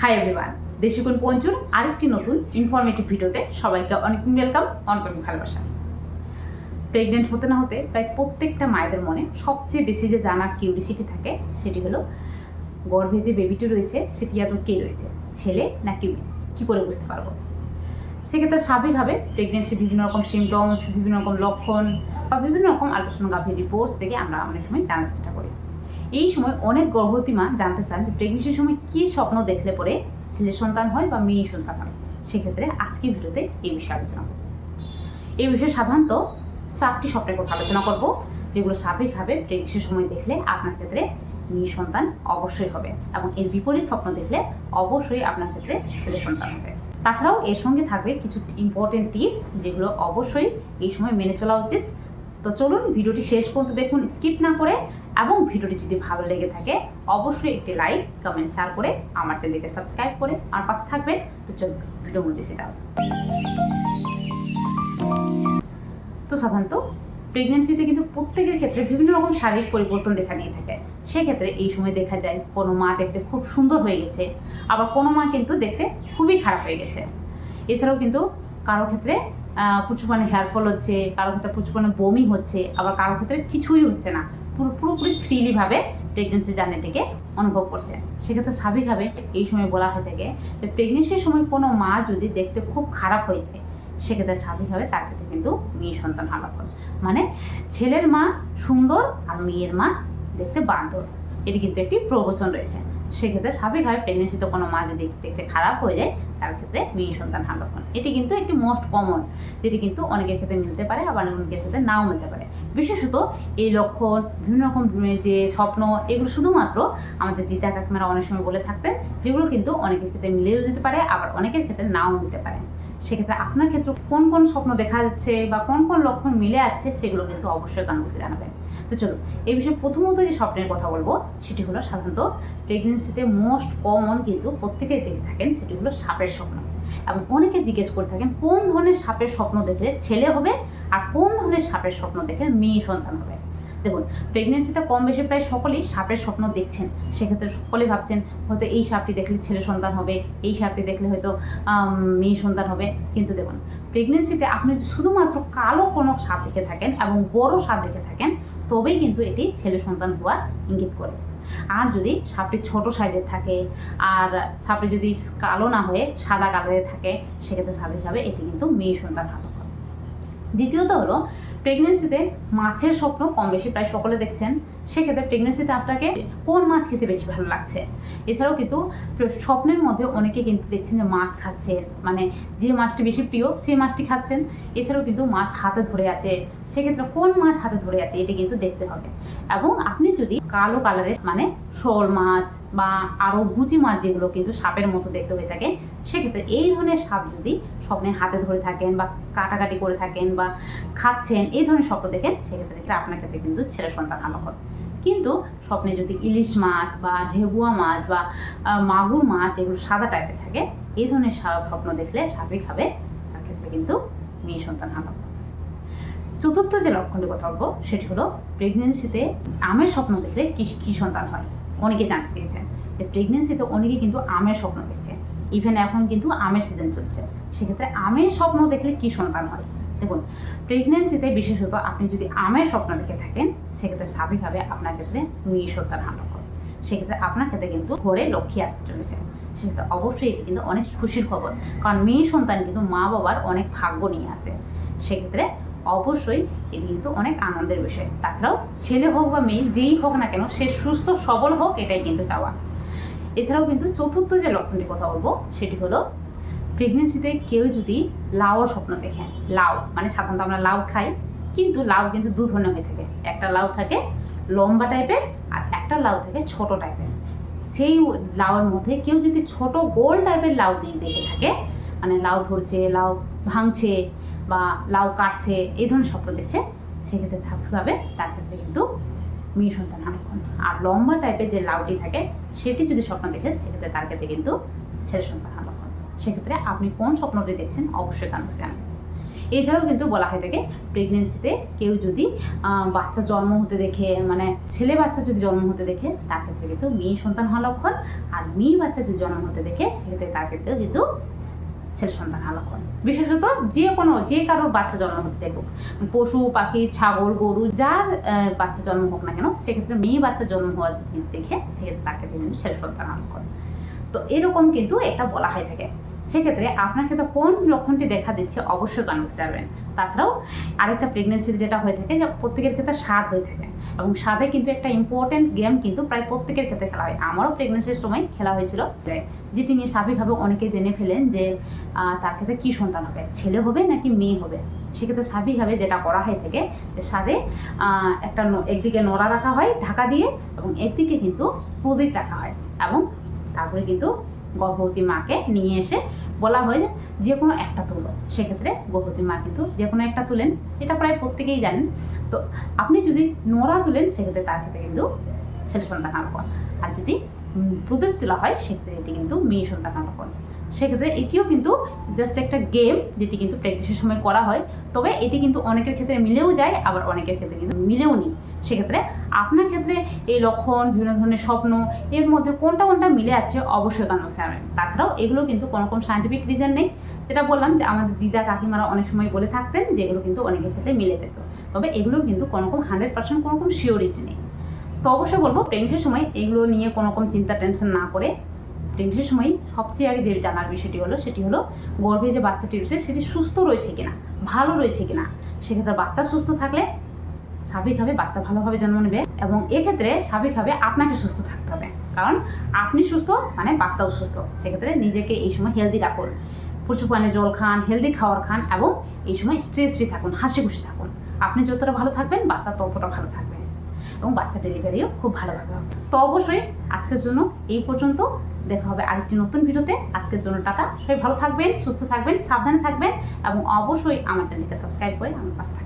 Hi everyone দেশিকুন পঞ্চুর আরেকটি নতুন informative ভিডিওতে সবাইকে অনেক ওয়েলকাম অনেক অনেক ভালোবাসা। প্রেগনেন্ট হতে না হতে প্রায় প্রত্যেকটা মায়েদের মনে সবচেয়ে বেশি যে জানার কিউরিসিটি থাকে সেটি হলো, গর্ভে যে বেবিটি রয়েছে সেটি আদৌ কে রয়েছে? ছেলে নাকি মেয়ে? কী করে বুঝতে পারব? সেক্ষেত্রে স্বাভাবিকভাবে প্রেগনেন্সি বিভিন্ন রকম সিমটমস বিভিন্ন রকম লক্ষণ বা বিভিন্ন রকম আল্ট্রাসোনোগ্রাফি রিপোর্টস থেকে আমরা অনেক সময় জানার চেষ্টা করি। এই সময় অনেক গর্ভবতী মা জানতে চান যে প্রেগনেন্সির সময় কী স্বপ্ন দেখলে পরে ছেলে সন্তান হয় বা মেয়ে সন্তান হয়। সেক্ষেত্রে আজকের ভিডিওতে এই বিষয়ে আলোচনা এই বিষয়ে সাধারণত চারটি স্বপ্নের কথা আলোচনা করব, যেগুলো স্বাভাবিকভাবে প্রেগনেন্সির সময় দেখলে আপনার ক্ষেত্রে মেয়ে সন্তান অবশ্যই হবে এবং এর বিপরীত স্বপ্ন দেখলে অবশ্যই আপনার ক্ষেত্রে ছেলে সন্তান হবে। তাছাড়াও এর সঙ্গে থাকবে কিছু ইম্পর্টেন্ট টিপস যেগুলো অবশ্যই এই সময় মেনে চলা উচিত। তো চলুন ভিডিওটি শেষ পর্যন্ত দেখুন স্কিপ না করে, এবং ভিডিওটি যদি ভালো লেগে থাকে, অবশ্যই একটি লাইক কমেন্ট শেয়ার করে আমার চ্যানেলকে সাবস্ক্রাইব করে আর পাশে থাকবেন। তো চলুন ভিডিও মধ্যে সেটা তো সাধারণত প্রেগনেন্সিতে কিন্তু প্রত্যেকের ক্ষেত্রে বিভিন্ন রকম শারীরিক পরিবর্তন দেখা দিয়ে থাকে। সেক্ষেত্রে এই সময় দেখা যায়, কোনো মা দেখতে খুব সুন্দর হয়ে গেছে, আবার কোনো মা কিন্তু দেখতে খুবই খারাপ হয়ে গেছে। এছাড়াও কিন্তু কারও ক্ষেত্রে প্রচুর হেয়ার ফল হচ্ছে, কারও ক্ষেত্রে প্রচুর বমি হচ্ছে, আবার কারও ক্ষেত্রে কিছুই হচ্ছে না। পুরো পুরোপুরি ফ্রিলিভাবে প্রেগনেন্সি জার্নিটিকে অনুভব করছে। সেক্ষেত্রে স্বাভাবিকভাবে এই সময় বলা হয়ে থাকে যে প্রেগনেন্সির সময় কোনো মা যদি দেখতে খুব খারাপ হয়ে যায়, সেক্ষেত্রে স্বাভাবিকভাবে তার ক্ষেত্রে কিন্তু মেয়ে সন্তান লক্ষণ মানে ছেলের মা সুন্দর আর মেয়ের মা দেখতে বান্দর। এটি কিন্তু একটি প্রবচন রয়েছে। সেক্ষেত্রে স্বাভাবিকভাবে প্রেগনেন্সিতে কোনো মা যদি দেখতে খারাপ হয়ে যায়, তার ক্ষেত্রে মেয়ে সন্তান লক্ষণ এটি কিন্তু একটি মোস্ট কমন যেটি কিন্তু অনেকের ক্ষেত্রে মিলতে পারে, আবার অনেকের ক্ষেত্রে নাও মিলতে পারে। বিশেষত এই লক্ষণ, বিভিন্ন রকম যে স্বপ্ন, এগুলো শুধুমাত্র আমাদের দিদা কাকিমারা অনেক সময় বলে থাকতেন, যেগুলো কিন্তু অনেকের ক্ষেত্রে মিলেও যেতে পারে, আবার অনেকের ক্ষেত্রে নাও মিলতে পারে। সেক্ষেত্রে আপনার ক্ষেত্রে কোন কোন স্বপ্ন দেখা যাচ্ছে বা কোন কোন লক্ষণ মিলে আছে সেগুলো কিন্তু অবশ্যই কনবক্সে জানাবেন। তো চলো এই বিষয়ে প্রথমত যে স্বপ্নের কথা বলব, সেটি হলো সাধারণত প্রেগনেন্সিতে মোস্ট কমন কিন্তু প্রত্যেকেই দেখে থাকেন, সেটি হলো সাপের স্বপ্ন। এবং অনেকে জিজ্ঞেস করে থাকেন, কোন ধরনের সাপের স্বপ্ন দেখলে ছেলে হবে? আর কোন ধরনের সাপের স্বপ্ন দেখলে মেয়ে সন্তান হবে? দেখুন প্রেগনেন্সিতে কম বেশি প্রায় সকলেই সাপের স্বপ্ন দেখছেন। সেক্ষেত্রে সকলে ভাবছেন, হয়তো এই সাপটি দেখলে ছেলে সন্তান হবে, এই সাপটি দেখলে হয়তো মেয়ে সন্তান হবে। কিন্তু দেখুন প্রেগনেন্সিতে আপনি শুধুমাত্র কালো কোনো সাপ দেখে থাকেন এবং বড় সাপ দেখে থাকেন, তবেই কিন্তু এটি ছেলে সন্তান হওয়া ইঙ্গিত করে। আর যদি সাপটি ছোট সাইজের থাকে, আর সাপটি যদি কালো না হয়ে সাদা কালারের থাকে, সেক্ষেত্রে স্বাভাবিকভাবে এটি কিন্তু মেয়ে সন্তান হবে। দ্বিতীয়ত হলো প্রেগনেন্সিতে মাছের স্বপ্ন কম বেশি, প্রায় সকলে দেখছেন। সেক্ষেত্রে প্রেগনেন্সিতে আপনাকে কোন মাছ খেতে বেশি ভালো লাগছে? এছাড়াও কিন্তু স্বপ্নের মধ্যে অনেকে কিন্তু দেখছেন যে মাছ খাচ্ছেন মানে যে মাছটি বেশি প্রিয় সেই মাছটি খাচ্ছেন। এছাড়াও কিন্তু মাছ হাতে ধরে আছে। সেক্ষেত্রে কোন মাছ হাতে ধরে আছে, এটি কিন্তু দেখতে হবে। এবং আপনি যদি কালো কালারের মানে শোল মাছ বা আরও গুচি মাছ যেগুলো কিন্তু সাপের মতো দেখতে হয়ে থাকে সেক্ষেত্রে এই ধরনের সাপ যদি স্বপ্নে হাতে ধরে থাকেন বা কাটাকাটি করে থাকেন বা খাচ্ছেন, এই ধরনের স্বপ্ন দেখেন, সেক্ষেত্রে দেখলে আপনার ক্ষেত্রে কিন্তু ছেলে সন্তান ভালো। হবে কিন্তু স্বপ্নে যদি ইলিশ মাছ বা ঢেবুয়া মাছ বা মাগুর মাছ এগুলো সাদা টাইপের থাকে, এই ধরনের স্বপ্ন দেখলে স্বাভাবিকভাবে তার ক্ষেত্রে কিন্তু মেয়ে সন্তান ভালো। চতুর্থ যে লক্ষণটি কথা বলব, সেটি হলো প্রেগনেন্সিতে আমের স্বপ্ন দেখলে কি, কী সন্তান হয়? অনেকে জানতে চেয়েছেন যে প্রেগনেন্সিতে অনেকে কিন্তু আমের স্বপ্ন দেখছে। ইভেন এখন কিন্তু আমের সিজন চলছে। সেক্ষেত্রে আমের স্বপ্ন দেখলে কি সন্তান হয়? দেখুন প্রেগনেন্সিতে বিশেষত আপনি যদি আমের স্বপ্ন দেখে থাকেন, সেক্ষেত্রে স্বাভাবিকভাবে আপনার ক্ষেত্রে মেয়ে সন্তান হানো করে সেক্ষেত্রে আপনার ক্ষেত্রে কিন্তু ঘরে লক্ষ্মী আসতে চলেছে। সেক্ষেত্রে অবশ্যই এটি কিন্তু অনেক খুশির খবর। কারণ মেয়ে সন্তান কিন্তু মা বাবার অনেক ভাগ্য নিয়ে আসে। সেক্ষেত্রে অবশ্যই এটি কিন্তু অনেক আনন্দের বিষয়। তাছাড়াও ছেলে হোক বা মেয়ে যেই হোক না কেন, সে সুস্থ, সবল হোক, এটাই কিন্তু চাওয়া। এছাড়াও কিন্তু চতুর্থ যে লক্ষণটির কথা বলব, সেটি হলো প্রেগনেন্সিতে কেউ যদি লাউর স্বপ্ন দেখেন লাউ মানে সাধারণত আমরা লাউ খাই, কিন্তু লাউ কিন্তু দু ধরনের হয়ে থাকে। একটা লাউ থাকে লম্বা টাইপের আর একটা লাউ থাকে ছোট টাইপের। সেই লাউয়ের মধ্যে কেউ যদি ছোট গোল টাইপের লাউ দিয়ে দেখে থাকে মানে লাউ ধরছে, লাউ ভাঙছে বা লাউ কাটছে, এই ধরনের স্বপ্ন দেখছে, সেক্ষেত্রে থাকতে হবে তার ক্ষেত্রে কিন্তু মেয়ে সন্তান অনেকক্ষণ আর লম্বা টাইপের যে লাউটি থাকে, সেটি যদি স্বপ্ন দেখে, সেক্ষেত্রে তার ক্ষেত্রে কিন্তু ছেলে সন্তান লক্ষণ সেক্ষেত্রে আপনি কোন স্বপ্নটি দেখছেন, অবশ্যই কারণ জানাবেন। এছাড়াও কিন্তু বলা হয়ে থাকে প্রেগনেন্সিতে কেউ যদি বাচ্চা জন্ম হতে দেখে মানে ছেলে বাচ্চা যদি জন্ম হতে দেখে, তার ক্ষেত্রে কিন্তু মেয়ে সন্তান হওয়া লক্ষণ। আর মেয়ে বাচ্চা যদি জন্ম হতে দেখে, সেক্ষেত্রে তার ক্ষেত্রেও কিন্তু ছেলে সন্তান হওয়া লক্ষণ বিশেষত যে কোনো, যে কারোর বাচ্চা জন্ম হতে দেখুক। পশু, পাখি, ছাগল, গরু, যার বাচ্চা জন্ম হোক না কেন, সেক্ষেত্রে মেয়ে বাচ্চা জন্ম হওয়া দেখে সেক্ষেত্রে তাকে ছেলে সন্তান হওয়া লক্ষণ তো এরকম কিন্তু এটা বলা হয়ে থাকে। সেক্ষেত্রে আপনার ক্ষেত্রে কোন লক্ষণটি দেখা দিচ্ছে অবশ্যই কনভার্স যাবেন তাছাড়াও আরেকটা প্রেগনেন্সিতে যেটা হয়ে থাকে যে প্রত্যেকের ক্ষেত্রে স্বাদ হয়ে থাকে। এবং স্বাদে কিন্তু একটা ইম্পর্টেন্ট গেম কিন্তু প্রায় প্রত্যেকের ক্ষেত্রে খেলা হয়। আমারও প্রেগনেন্সির সময় খেলা হয়েছিল। যেটি নিয়ে স্বাভাবিকভাবে অনেকে জেনে ফেলেন যে তার ক্ষেত্রে কী সন্তান হবে? ছেলে হবে নাকি মেয়ে হবে? সেক্ষেত্রে স্বাভাবিকভাবে যেটা করা হয় থেকে, যে স্বাদে একটা একদিকে নোড়া রাখা হয় ঢাকা দিয়ে এবং একদিকে কিন্তু প্রদীপ রাখা হয় এবং তারপরে কিন্তু গর্ভবতী মাকে নিয়ে এসে বলা হয় যে যে কোনো একটা তুলো। সেক্ষেত্রে গর্ভবতী মা কিন্তু যে কোনো একটা তুলেন। এটা প্রায় প্রত্যেকেই জানেন। তো আপনি যদি নোড়া তুলেন, সেক্ষেত্রে তার ক্ষেত্রে কিন্তু ছেলে সন্তান হানকন আর যদি প্রদীপ তোলা হয়, সেক্ষেত্রে এটি কিন্তু মেয়ে সন্তান হানকন সেক্ষেত্রে এটিও কিন্তু জাস্ট একটা গেম যেটি কিন্তু প্র্যাকটিসের সময় করা হয়। তবে এটি কিন্তু অনেকের ক্ষেত্রে মিলেও যায়, আবার অনেকের ক্ষেত্রে কিন্তু মিলেও নি সেক্ষেত্রে আপনার ক্ষেত্রে এই লক্ষণ, বিভিন্ন ধরনের স্বপ্ন, এর মধ্যে কোনটা কোনটা মিলে আছে অবশ্যই কারণ জানাবেন তাছাড়াও এগুলো কিন্তু কোনো কোনো সায়েন্টিফিক রিজন নেই। যেটা বললাম যে আমাদের দিদা কাকিমারা অনেক সময় বলে থাকতেন যে এগুলো কিন্তু অনেকের ক্ষেত্রে মিলে যেত। তবে এগুলোর কিন্তু কোনো রকম হান্ড্রেড পার্সেন্ট কোনো রকম শিওরিটি নেই। তো অবশ্যই বলব প্রেগনেন্সির সময় এগুলো নিয়ে কোনো রকম চিন্তা টেনশন না করে প্রেগনেন্সির সময় সবচেয়ে আগে যে জানার বিষয়টি হলো, সেটি হলো গর্ভে যে বাচ্চাটি রয়েছে, সেটি সুস্থ রয়েছে কিনা, ভালো রয়েছে কিনা, সেক্ষেত্রে বাচ্চা সুস্থ থাকলে স্বাভাবিকভাবে বাচ্চা ভালোভাবে জন্ম নেবে এবং এক্ষেত্রে স্বাভাবিকভাবে আপনাকে সুস্থ থাকতে হবে। কারণ আপনি সুস্থ মানে বাচ্চাও সুস্থ। সেক্ষেত্রে নিজেকে এই সময় হেলদি রাখুন। প্রচুর পরিমাণে জল খান হেলদি খাওয়ার খান এবং এই সময় স্ট্রেস ফ্রি থাকুন, হাসি খুশি থাকুন। আপনি যতটা ভালো থাকবেন, বাচ্চা ততটা ভালো থাকবে এবং বাচ্চা ডেলিভারিও খুব ভালোভাবে হবে। তো অবশ্যই আজকের জন্য এই পর্যন্ত। দেখা হবে আরেকটি নতুন ভিডিওতে। আজকের জন্য টাটা। সবাই ভালো থাকবেন, সুস্থ থাকবেন, সাবধানে থাকবেন এবং অবশ্যই আমার চ্যানেলকে সাবস্ক্রাইব করে আমার পাশে থাকবেন।